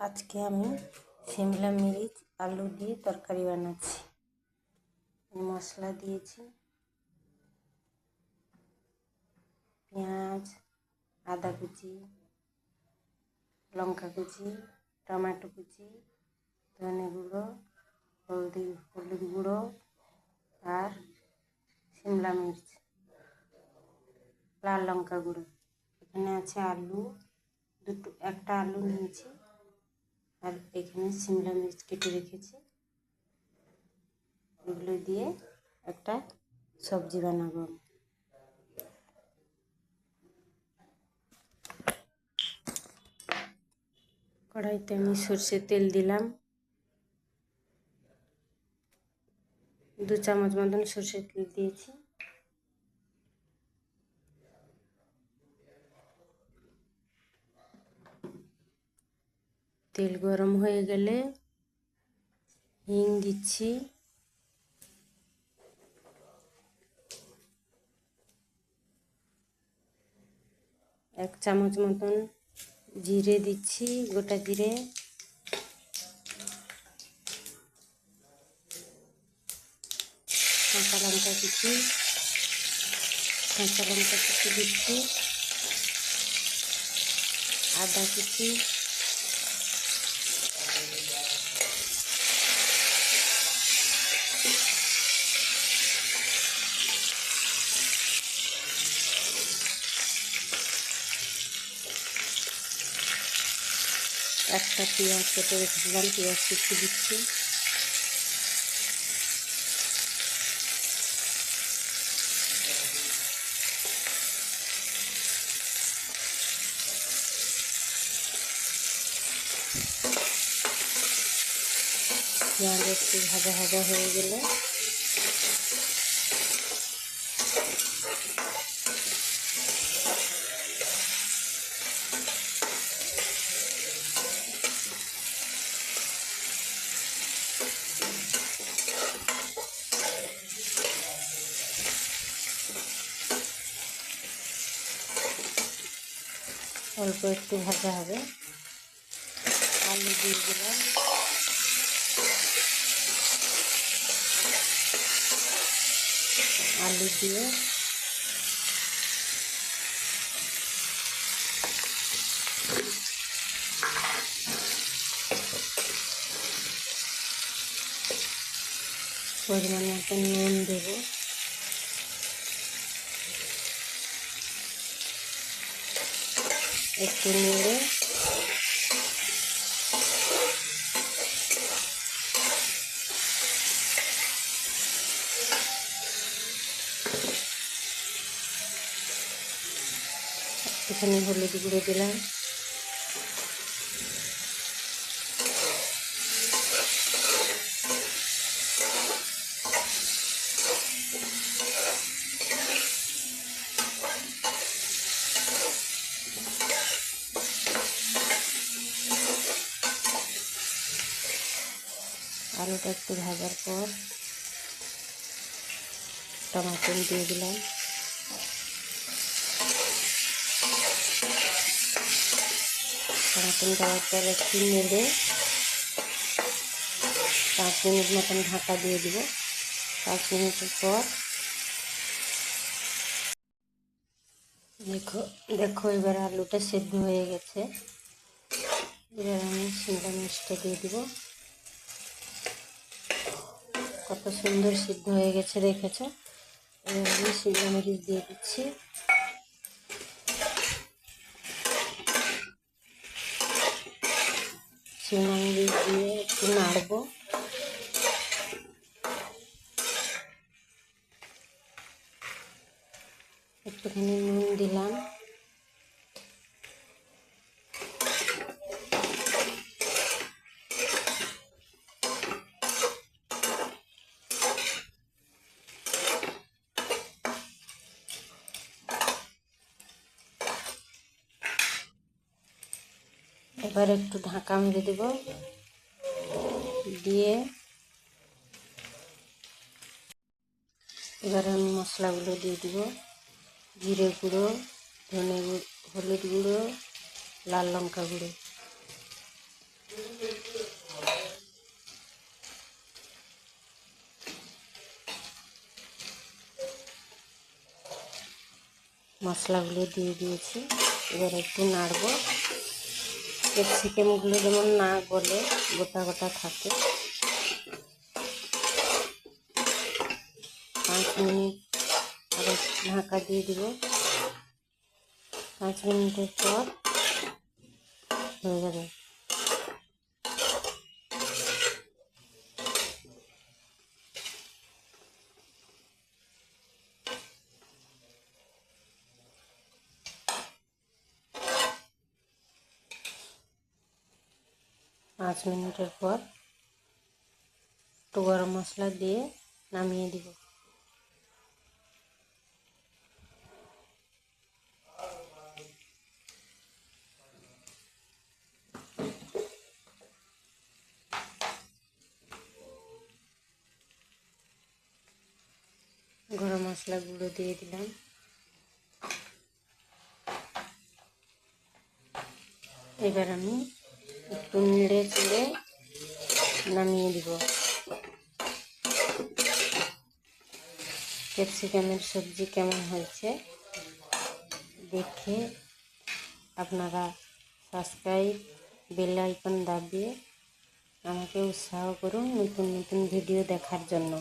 আজকে আমি সিমলা মিরিচ, আলু দিয়ে তরকারি বানাচ্ছি। মশলা দিয়েছি। পেঁয়াজ, আদা কুচি, লঙ্কা কুচি, টমেটো কুচি, ধনে গুঁড়ো, হলদি, হলুদ গুঁড়ো আর সিমলা মির্চ। লাল লঙ্কা গুঁড়ো। এখানে আছে আলু। দুটো, একটা আলু নিয়েছি। আর এখানে সিমলা মির্চ কেটে রেখেছি। এগুলো দিয়ে একটা সবজি বানাবো। কড়াইতে আমি সর্ষের তেল দিলাম। দু চামচ মতন সর্ষের তেল দিয়েছি। তেল গরম হয়ে গেলে হিং দিচ্ছি। এক চামচ মতন জিরে দিচ্ছি, গোটা জিরে। কাঁচা লঙ্কা কুচি কাঁচা লঙ্কা কুচি দিচ্ছি। আদা কুচি। একটা পেঁয়াজ কেটে রেখেছিলাম পেঁয়াজ কুচি দিচ্ছি। পেঁয়াজ একটু ভাজা ভাজা হয়ে গেলে অল্প একটু ভাজা হবে। আলু দিয়ে দিলাম। আলু দিয়ে পরিমাণ মতো নুন দেবো। একটু নেড়ে। এখানে হলুদ গুঁড়ো দিলাম। আলুটা একটু ভাজার পর টমাটো দিয়ে দিলাম। টমাটো দেওয়ার পর একটু নেড়ে পাঁচ মিনিট মতন ঢাকা দিয়ে দিব। পাঁচ মিনিটের পর দেখো দেখো এবার আলুটা সেদ্ধ হয়ে গেছে। এবার আমি শিমলা মির্চটা দিয়ে দিব। কত সুন্দর সিদ্ধ হয়ে গেছে রেখেছে এবার মরিচ দিয়ে দিচ্ছি। শিমলা মরিচ দিয়ে একটু নাড়বো। একটুখানি নুন দিলাম। এবার একটু ঢাকা মেরে দেব। দিয়ে এবার আমি মশলাগুলো দিয়ে দেব। জিরে গুঁড়ো, ধনে গুঁড়ো হলুদ গুঁড়ো, লাল লঙ্কা গুঁড়ো। মশলাগুলো দিয়ে দিয়েছি। এবার একটু নাড়বো। ক্যাপসিকামগুলো যেমন না গলে, গোটা গোটা থাকে। পাঁচ মিনিট আবার ঢাকা দিয়ে দিব। পাঁচ মিনিটের পর হয়ে যাবে। পাঁচ মিনিটের পর একটু গরম মশলা দিয়ে নামিয়ে দিব। গরম মশলা গুঁড়ো দিয়ে দিলাম। এবার আমি একটু নেড়ে চেড়ে নামিয়ে দিব। ক্যাপসিকামের সবজি কেমন হয়েছে দেখে আপনারা সাবস্ক্রাইব বেল আইকন দাবিয়ে আমাকে উৎসাহ করুন নতুন নতুন ভিডিও দেখার জন্য।